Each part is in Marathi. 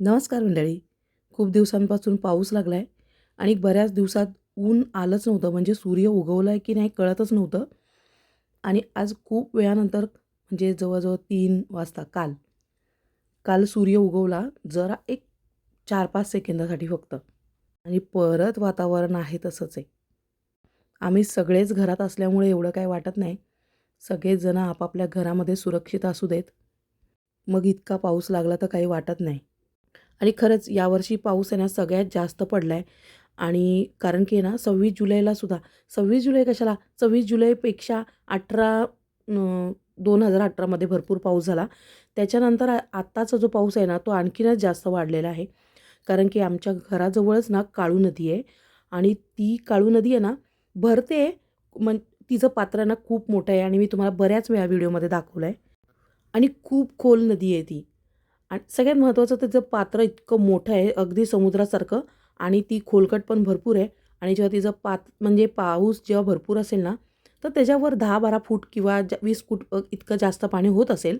नमस्कार मंडळी. खूप दिवसांपासून पाऊस लागला आहे आणि बऱ्याच दिवसात ऊन आलंच नव्हतं. म्हणजे सूर्य उगवला आहे की नाही कळतच नव्हतं. आणि आज खूप वेळानंतर म्हणजे जवळजवळ तीन वाजता काल काल सूर्य उगवला जरा एक चार पाच सेकंदासाठी फक्त. आणि परत वातावरण आहे तसंच आहे. आम्ही सगळेच घरात असल्यामुळे एवढं काय वाटत नाही. सगळेजणं आपापल्या घरामध्ये सुरक्षित असू देत. मग इतका पाऊस लागला तर काही वाटत नाही. आणि खरंच यावर्षी पाऊस आहे ना सगळ्यात जास्त पडला आहे आणि कारण की आहे ना सव्वीस जुलैला सुद्धा सव्वीस जुलै कशाला? सव्वीस जुलैपेक्षा अठरा दोन हजार अठरामध्ये भरपूर पाऊस झाला. त्याच्यानंतर आत्ताचा जो पाऊस आहे ना तो आणखीनच जास्त वाढलेला आहे. कारण की आमच्या घराजवळच ना काळू नदी आहे. आणि ती काळू नदी आहे ना भरते मन तिचं पात्र आहे ना खूप मोठं आहे. आणि मी तुम्हाला बऱ्याच वेळा व्हिडिओमध्ये दाखवलं आहे आणि खूप खोल नदी आहे ती. आणि सगळ्यात महत्त्वाचं त्याचं पात्र इतकं मोठं आहे अगदी समुद्रासारखं आणि ती खोलकट पण भरपूर आहे आणि जेव्हा तिचं पात म्हणजे पाऊस जेव्हा भरपूर असेल ना तर त्याच्यावर दहा बारा फूट किंवा जा वीस फूट इतकं जास्त पाणी होत असेल.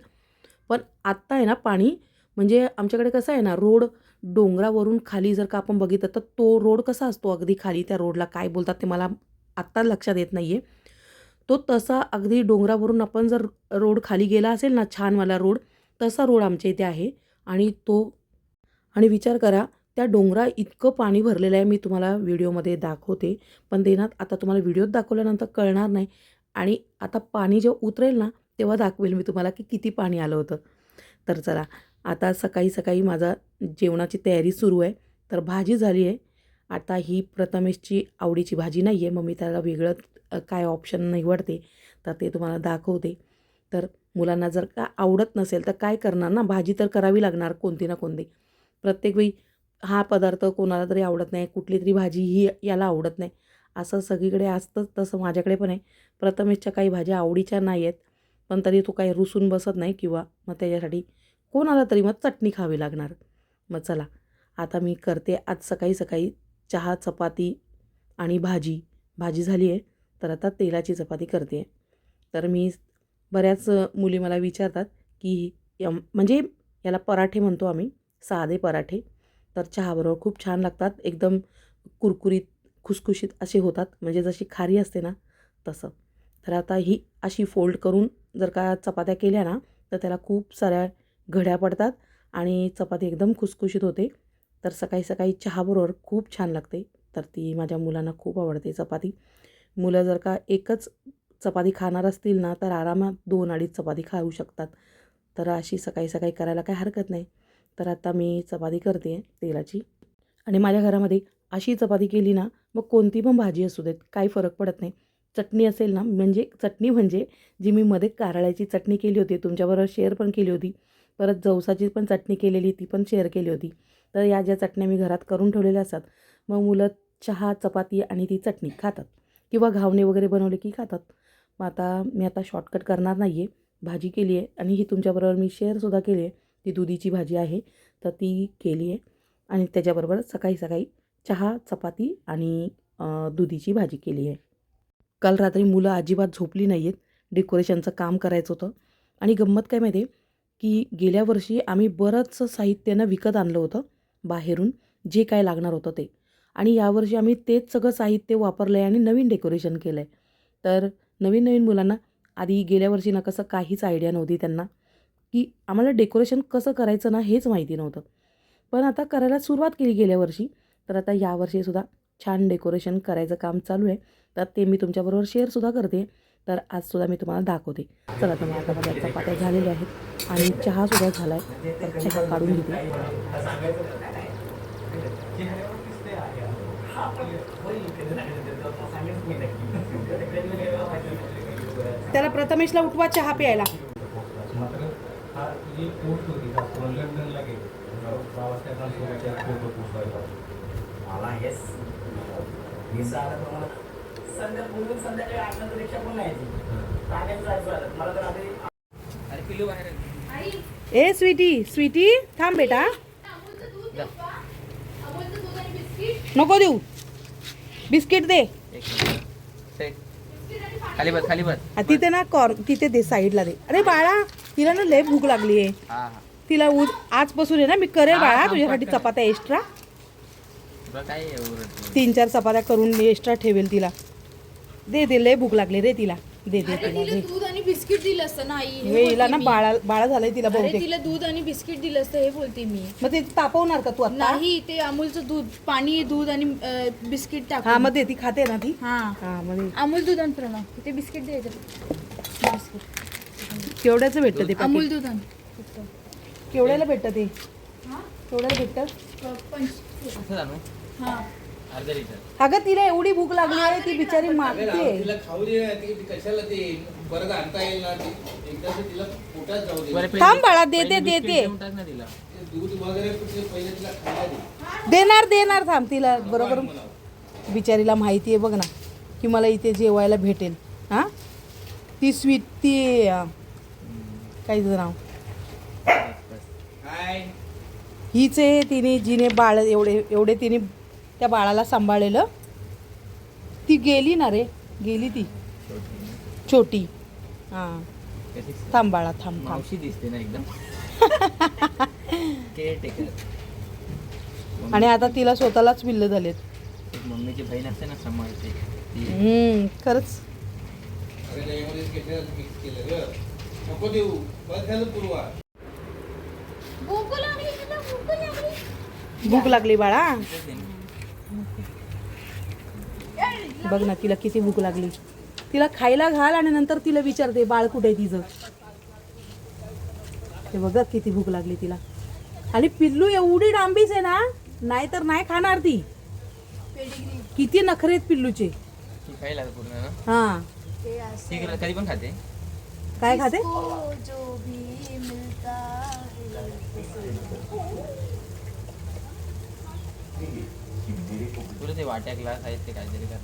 पण आत्ता आहे ना पाणी म्हणजे आमच्याकडे कसं आहे ना रोड डोंगरावरून खाली जर का आपण बघितलं तर तो रोड कसा असतो अगदी खाली त्या रोडला काय बोलतात ते मला आत्ता लक्षात येत नाही आहे तो तसा अगदी डोंगरावरून आपण जर रोड खाली गेला असेल ना छानवाला रोड तसा रोड आमच्या इथे आहे. आणि तो आणि विचार करा त्या डोंगरा इतकं पाणी भरलेलं आहे मी तुम्हाला व्हिडिओमध्ये दाखवते. पण देणार आता तुम्हाला व्हिडिओत दाखवल्यानंतर कळणार नाही. आणि आता पाणी जेव्हा उतरेल ना तेव्हा दाखवेल मी तुम्हाला की किती पाणी आलं होतं. तर चला आता सकाळी सकाळी माझा जेवणाची तयारी सुरू आहे. तर भाजी झाली आहे. आता ही प्रथमेशची आवडीची भाजी नाही आहे मग मी त्याला वेगळं काय ऑप्शन निवडते तर ते तुम्हाला दाखवते. तर मुलांना जर का आवडत नसेल तर काय करणार ना? भाजी तर करावी लागणार कोणती ना कोणती. प्रत्येक वेळी हा पदार्थ कोणाला तरी आवडत नाही कुठली तरी भाजी ही याला आवडत नाही. असं सगळीकडे असतंच तसं माझ्याकडे पण आहे. प्रथमेशच्या काही भाज्या आवडीच्या नाही आहेत पण तरी तो काही रुसून बसत नाही किंवा मग त्याच्यासाठी कोणाला तरी मग चटणी खावी लागणार. मग चला आता मी करते आज सकाळी सकाळी चहा चपाती आणि भाजी. भाजी झाली आहे तर आता तेलाची चपाती करते. तर मी बऱ्याच मुली मला विचारतात की यम म्हणजे याला पराठे म्हणतो आम्ही साधे पराठे. तर चहाबरोबर खूप छान लागतात एकदम कुरकुरीत खुसखुशीत असे होतात. म्हणजे जशी खारी असते ना तसं. तर आता ही अशी फोल्ड करून जर का चपात्या केल्या ना तर त्याला खूप साऱ्या घड्या पडतात आणि चपाती एकदम खुसखुशीत होते. तर सकाळी सकाळी चहाबरोबर खूप छान लागते. तर ती माझ्या मुलांना खूप आवडते चपाती. मुलं जर का एकच चपाती खाणार असतील ना तर आरामात दोन अडीच चपाती खाऊ शकतात. तर अशी सकाळी सकाळी करायला काही हरकत नाही. तर आता मी चपाती करते आहे तेलाची. आणि माझ्या घरामध्ये अशी चपाती केली ना मग कोणती पण भाजी असू देत काही फरक पडत नाही. चटणी असेल ना म्हणजे चटणी म्हणजे जी मी मध्ये कारळ्याची चटणी केली होती तुमच्याबरोबर शेअर पण केली होती. परत जवसाची पण चटणी केलेली ती पण शेअर केली होती. तर या ज्या चटण्या मी घरात करून ठेवलेल्या असतात मग मुलं चहा चपाती आणि ती चटणी खातात. किंवा घावणे वगैरे बनवले की खातात. मग आता मी आता शॉर्टकट करणार नाही आहे भाजी केली आहे आणि ही तुमच्याबरोबर मी शेअरसुद्धा केली आहे. ती दुधीची भाजी आहे तर ती केली आहे. आणि त्याच्याबरोबर सकाळी सकाळी चहा चपाती आणि दुधीची भाजी केली आहे. काल रात्री मुलं अजिबात झोपली नाही आहेत डेकोरेशनचं काम करायचं होतं. आणि गंमत काय माहिती आहे की गेल्या वर्षी आम्ही बरंचसं साहित्यानं विकत आणलं होतं बाहेरून जे काय लागणार होतं ते. आणि यावर्षी आम्ही तेच सगळं साहित्य वापरलं आहे आणि नवीन डेकोरेशन केलं आहे तर नवीन नवीन मुलांना. आधी गेल्या वर्षी ना कसं काहीच आयडिया नव्हती त्यांना. की आम्हाला डेकोरेशन कसं करायचं ना हेच माहिती नव्हतं. पण आता करायला सुरुवात केली गेल्या वर्षी. तर आता यावर्षीसुद्धा छान डेकोरेशन करायचं काम चालू आहे. तर ते मी तुमच्याबरोबर शेअरसुद्धा करते. तर आजसुद्धा मी तुम्हाला दाखवते. चला तर आता माझ्या चपात्या झालेल्या आहेत. आणि चहासुद्धा झाला आहे तर चहा काढून घेते. त्याला प्रथमेशला उठवा चहा प्यायला. ए स्वीटी स्वीटी थांब बेटा. नको देऊ. बिस्किट दे. खाली बस खाली बस. आ, तिथे ना कॉर्न तिथे दे साईडला दे. अरे बाळा तिला ना लय भूक लागली आहे. हा हा. तिला उद आजपासून आहे ना मी करेल बाळा तुझ्यासाठी चपात्या एक्स्ट्रा तुला काय एवढं? तीन चार चपात्या करून एक्स्ट्रा ठेवेल तिला. दे दे लय भूक लागली रे तिला. दे दे तिला दे. आणि बिस्किट दिलं असतं ना आई हे हिला बोलते ना मी. बाळा बाळा झालंय तिला अरे बहुतेक. तिला दूध आणि बिस्किट दिलं असतं हे बोलते मी. मग ते तापवणार का तू आता? नाही ते अमूलचं दूध पाणी दूध आणि अं, बिस्किट टाक हा मग ते ती खाते ना ती. हा. हा मग ते- अमूल दूध आणि प्रणव ते बिस्किट द्यायचं बिस्किट. केवढ्याचं भेटतं ते अमूल packet? दूध आण. केवढ्याला भेटतं ते? केवढ्याला भेटतं? हा. अगं तिला एवढी भूक लागली आहे ती बिचारी मागते तिला खाऊ दे कशाला ते बरं आणता येईल ना एकदा तिला पोटात जाऊ दे. थांब बाळा, देते, देते. दूध वगैरे पहिले तिला खायला दे. देणार देणार थांब तिला बरोबर बिचारीला माहिती आहे बघ ना की मला इथे जेवायला भेटेल. हां? ती स्वीट ती काय तिचं नाव? हीच आहे तिने जिने बाळ एवढे एवढे तिने त्या बाळाला सांभाळलेलं. ती गेली ना रे गेली ती. छोटी. हां. कशी थांब बाळा थांब. थांब मावशी दिसते ना एकदम. आणि आता तिला स्वतःलाच विल्ल झालेत. मम्मीची बहीण असते ना सांभाळते खरंच. भूक लागली बाळा. बघ ना तिला किती भूक लागली. तिला खायला घाल आणि नंतर तिला विचारते बाळ कुठे तिचं? ते बघा किती भूक लागली तिला. आणि पिल्लू एवढी डांबीच आहे ना नाही तर नाही खाणार ती. पेडिग्री किती नखरे आहेत पिल्लूचे. हा. कधी पण खाते. काय खाते? जो तुला ते वाट्या ग्लास आहेत ते काहीतरी कर.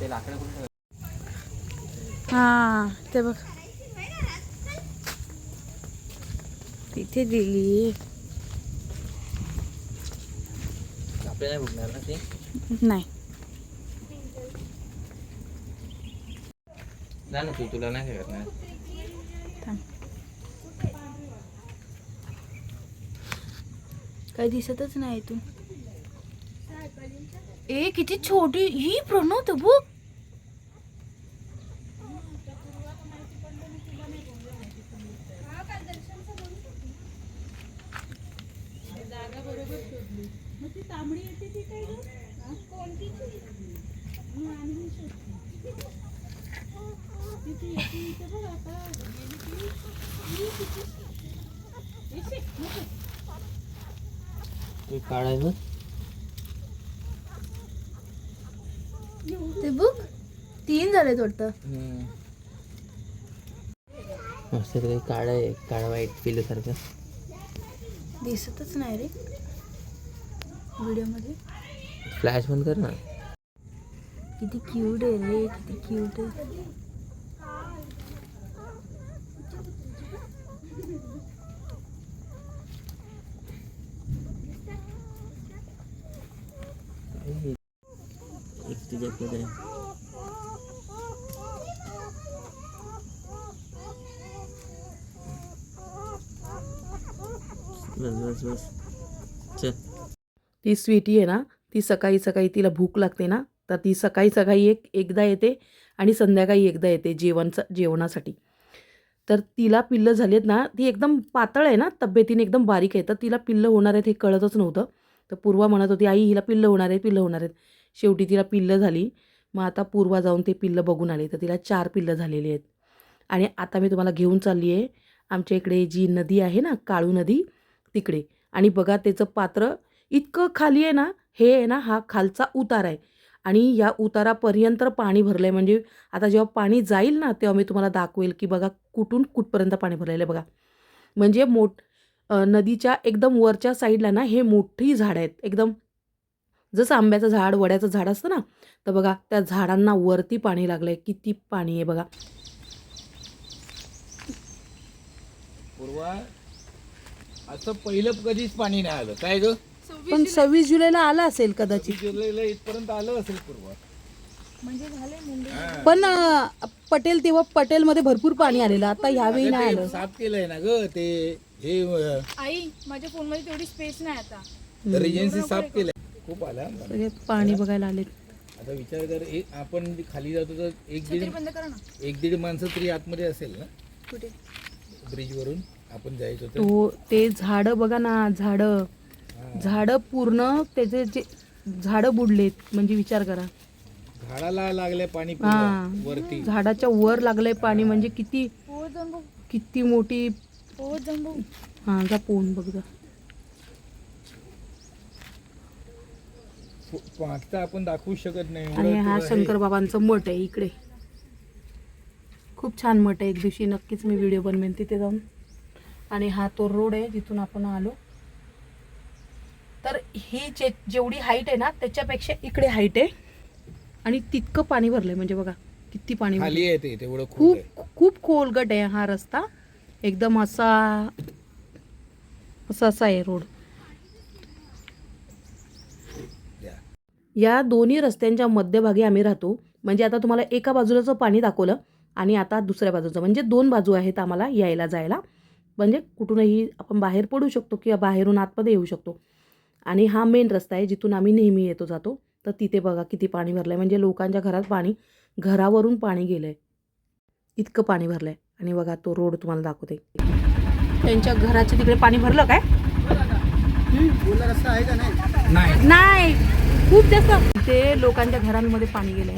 ते लाकडं कुठे हा ते बघ. तिथे दिली आपल्याला भुकणार ना ते? नाही. जा ना तू तुला नाही काय करणार. काही दिसतच नाही तू. ए किती छोटी. ही प्रणव बघ. काढायचं. ते बघ तीन झाले वाटतं. मस्त ते काळं आहे काळं वाईट पिल्यासारखं दिसतच नाही रे. व्हिडिओमध्ये फ्लॅश बंद कर ना. किती क्यूट आहे रे किती क्यूट आहे. एक तुझ्याकडे बस बस बस. चल. ती स्वीटी आहे ना ती सकाळी सकाळी तिला भूक लागते ना तर ती सकाळी सकाळी एक एकदा येते आणि संध्याकाळी एकदा येते जेवण जेवणासाठी. तर तिला पिल्लं झालेत ना ती एकदम पातळ आहे ना तब्येतीने एकदम बारीक आहे तर तिला पिल्लं होणार आहेत हे कळतच नव्हतं. तर पूर्वा म्हणत होती आई हिला पिल्लं होणार आहेत पिल्लं होणार आहेत. शेवटी तिला पिल्लं झाली. मग आता पूर्वा जाऊन ते पिल्लं बघून आले. तर तिला चार पिल्लं झालेली आहेत. आणि आता मी तुम्हाला घेऊन चालली आहे. आमच्या इकडे जी नदी आहे ना काळू नदी तिकडे. आणि बघा त्याचं पात्र इतकं खाली आहे ना हे आहे ना हा खालचा उतार आहे. आणि या उतारापर्यंत पाणी भरलं आहे म्हणजे आता जेव्हा पाणी जाईल ना तेव्हा मी तुम्हाला दाखवेल की बघा कुठून कुठपर्यंत पाणी भरलेलं आहे बघा. म्हणजे मोठ नदीच्या एकदम वरच्या साईडला ना हे मोठी झाडं आहेत. एकदम जसं आंब्याचं झाड वड्याचं झाड असतं ना तर बघा त्या झाडांना वरती पाणी लागलं आहे किती पाणी आहे बघा. पूर्वा असं पहिलं कधीच पाणी नाही आलं. काय ग? पण सव्वीस जुलैला आला असेल कदाचित. जुलैला इथपर्यंत आलं असेल पूर्वा. म्हणजे झाले मुंबई. पण अं, पटेल तेव्हा पटेलमध्ये भरपूर पाणी आलेलं. आता यावेळी अगं नाही आलं. साफ केलंय ना ग ते हे आई माझ्या फोनमध्ये तेवढी स्पेस नाही आता. रिजन्सी साफ केलंय. खूप आला सगळे पाणी बघायला आले आता विचार कर एक आपण खाली जातो तर एक दीड बंद करा ना. एक दीड माणसं तरी आतमध्ये असेल ना? कुठे? ब्रिज वरून आपण जायचो तर? तो ते झाड बघा ना झाड. हा. झाड पूर्ण त्याचे जे झाड बुडलेत म्हणजे विचार करा. झाडाला लागलंय पाणी हा. वरती. झाडाच्या वर लागलंय पाणी म्हणजे किती पोहत जाऊन बघ किती मोठी पोहत जाऊन बघ हा जा पोहून बघ जा मागचं आपण दाखवू शकत नाही. आणि हा शंकर बाबांचं मठ आहे इकडे. खूप छान मठ आहे. एक दिवशी नक्कीच मी व्हिडिओ बनवेन तिथे जाऊन. आणि हा तो रोड आहे जिथून आपण आलो. तर ही जे जेवढी हाईट आहे ना त्याच्यापेक्षा इकडे हाईट आहे. आणि तितकं पाणी भरलंय. म्हणजे बघा किती पाणी आहे खूप खूप खोलगट आहे हा रस्ता. एकदम असा असा असा आहे रोड या. या दोन्ही रस्त्यांच्या मध्यभागी आम्ही राहतो. म्हणजे आता तुम्हाला एका बाजूलाचं पाणी दाखवलं आणि आता दुसऱ्या बाजूचं. म्हणजे दोन बाजू आहेत आम्हाला यायला जायला. म्हणजे कुठूनही आपण बाहेर पडू शकतो किंवा बाहेरून आतमध्ये येऊ शकतो. आणि हा मेन रस्ता आहे जिथून आम्ही नेहमी येतो जातो. तर तिथे बघा किती पाणी भरलं आहे म्हणजे लोकांच्या घरात पाणी घरावरून पाणी गेलं आहे इतकं पाणी भरलं आहे आणि बघा तो रोड तुम्हाला दाखवते. त्यांच्या घराच्या तिकडे पाणी भरलं काय? नाही. नाही. खूप जास्त. ते लोकांच्या घरांमध्ये पाणी गेलंय.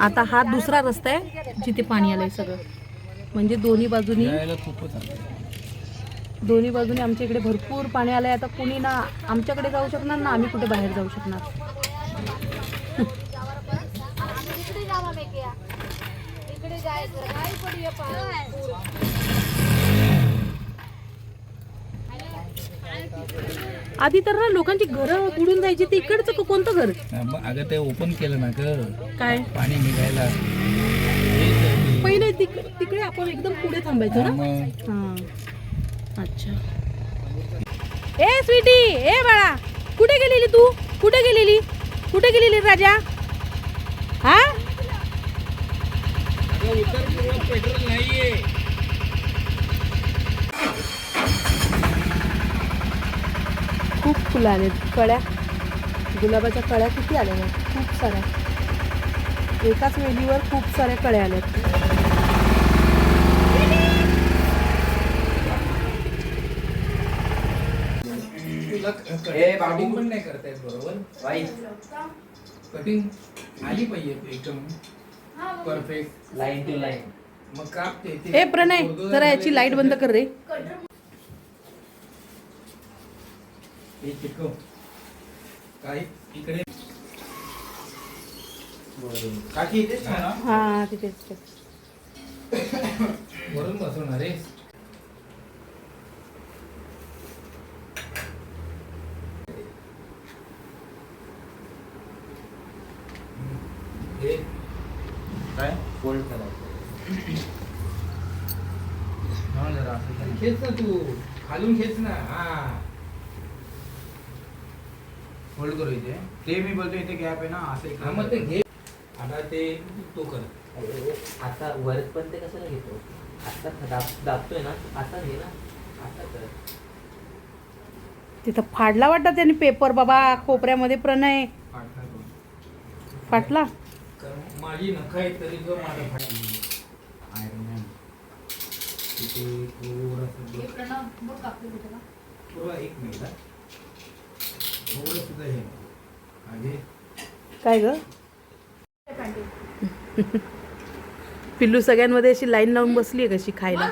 आता हा दुसरा रस्ता आहे जिथे पाणी आलंय सगळं. म्हणजे दोन्ही बाजूनी. दोन्ही बाजूने आमच्या इकडे भरपूर पाणी आलंय. आता कुणी ना आमच्याकडे जाऊ शकणार ना आम्ही कुठे बाहेर जाऊ शकणार इकडे जावा मेकिया इकडे जायचं नाही पडूया आधी तर ना लोकांची घरं बुडून जायची ते इकडचं को- कोणतं घर? अगं ते ओपन केलं ना ग. काय? पाणी निघायला. पहिले तिक- तिकडे आपण एकदम पुढे थांबायचो ना? मग. हां. अच्छा. ए स्वीटी ए बाळा! कुठे गेलेली तू? कुठे गेलेली? कुठे गेलेली राजा? हा? पेट्रोल नाहीये. फुलं आलेत. कळ्या गुलाबाच्या कळ्या किती आल्या आहेत खूप साऱ्या. एकाच वेलीवर खूप साऱ्या कळ्या आल्यात. तुला कटिंग पण नाही करतायत बरोबर? कटिंग आली पाहिजे एकदम. परफेक्ट. लाईन टू लाईन मग ए प्रणय जरा याची लाइट बंद कर रे. हे चिटकव काही इकडे. काकी इथेच ठेव ना. हा तिथेच ठेव. वरून बसवणार हे. काय? फोल्ड करायचं हा जरा. खाली खेच ना तू. खालून खेच ना. हा. होल्ड करू इथे. ते मी बोलतो इथे गॅप आहे ना असं हा मग ते घे आता ते तो कर. आता वर पण ते कशाला घेतो? आता दाब दाबतोय ना आता घे ना आता कर. तिथं फाडला वाटतं त्याने पेपर बाबा कोपऱ्यामध्ये प्रणय. तो. फाटला कारण माझी नख आहेत तरी जो माझा फाटली तिथे थोडंसं एक मिनिट. थोडं हे. काय ग? पिल्लू सगळ्यांमध्ये अशी लाईन लावून बसली कशी खायला.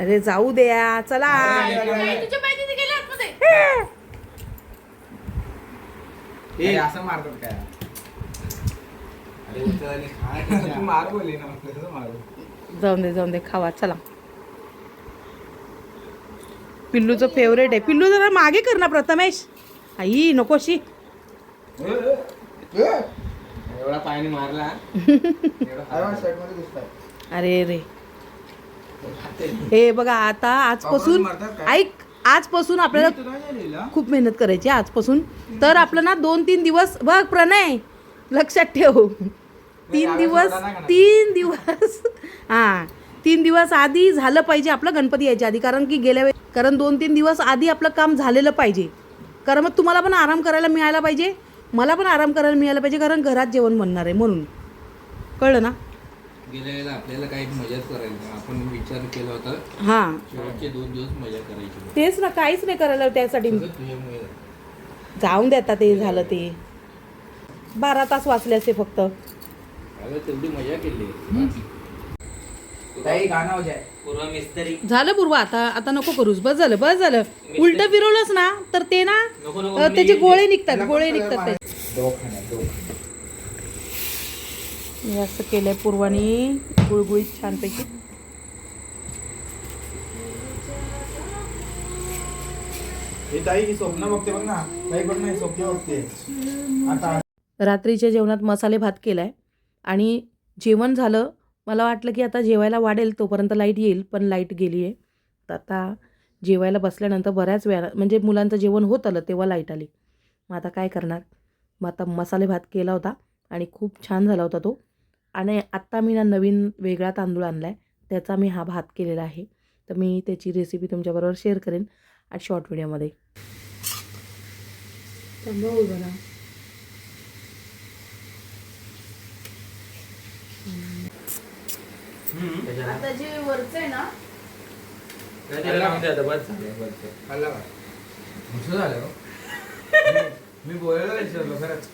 अरे जाऊ द्या चला. असं मारतात काय? जाऊन दे जाऊन दे खावा चला. पिल्लूचं फेवरेट आहे. पिल्लू जरा मागे कर ना प्रथमेश. आई नकोशी एवढा पायाने मारला. अरे रे. हे बघा आता आजपासून? ऐक आजपासून आपल्याला? खूप मेहनत करायची आजपासून. तर आपलं ना दोन तीन दिवस बघ प्रणय लक्षात ठेव. तीन दिवस. तीन दिवस हां तीन दिवस आधी झालं पाहिजे आपलं गणपती यायच्या आधी. कारण की गेल्या वेळी कारण दोन तीन दिवस आधी आपलं काम झालेलं पाहिजे. कारण मग तुम्हाला पण आराम करायला मिळायला पाहिजे. मला पण आराम करायला मिळायला पाहिजे कारण घरात जेवण बनणार आहे म्हणून. कळलं ना? गेल्या वेळेला आपल्याला काही मजाच करायची. आपण विचार केला होता. हां. शेवटचे दोन दिवस मजा करायची. तेच ना काहीच नाही करायला त्यासाठी. जाऊन देता ते झालं ते. बारा तास वाचले असते फक्त. तेवढी मजा केली. ताई गाणं हो जाय पूर्व मिस्त्री. झालं पूर्वा आता आता नको करूस. बस झालं बस झालं. उलट फिरवलंच ना तर ते ना नको नको अ, त्याचे गोळे निघतात गोळे निघतात ते. दवाखान्यात दवाखान्यात मी असं केलंय पूर्वानी गुळगुळीत छानपैकी. हे ताई ही स्वप्न बघते बघ ना. ताई बघ ना ही स्वप्न बघते. आता रात्रीच्या जेवणात मसाले भात केलाय. आणि जेवण झालं मला वाटलं की आता जेवायला वाढेल तोपर्यंत लाइट येईल पण लाइट गेली आहे तर आता जेवायला बसल्यानंतर बऱ्याच वेळा म्हणजे मुलांचं जेवण होत आलं तेव्हा लाइट आली. मग आता काय करणार? मग आता मसाले भात केला होता आणि खूप छान झाला होता तो. आणि आत्ता मी ना नवीन वेगळा तांदूळ आणला आहे त्याचा मी हा भात केलेला आहे. तर मी त्याची रेसिपी तुमच्याबरोबर शेअर करेन आणि शॉर्ट व्हिडिओमध्ये आता जे वरचं आहे ना खाल्ला का? असं झालं हो? मी- मी बोलायला विसरलो खरंच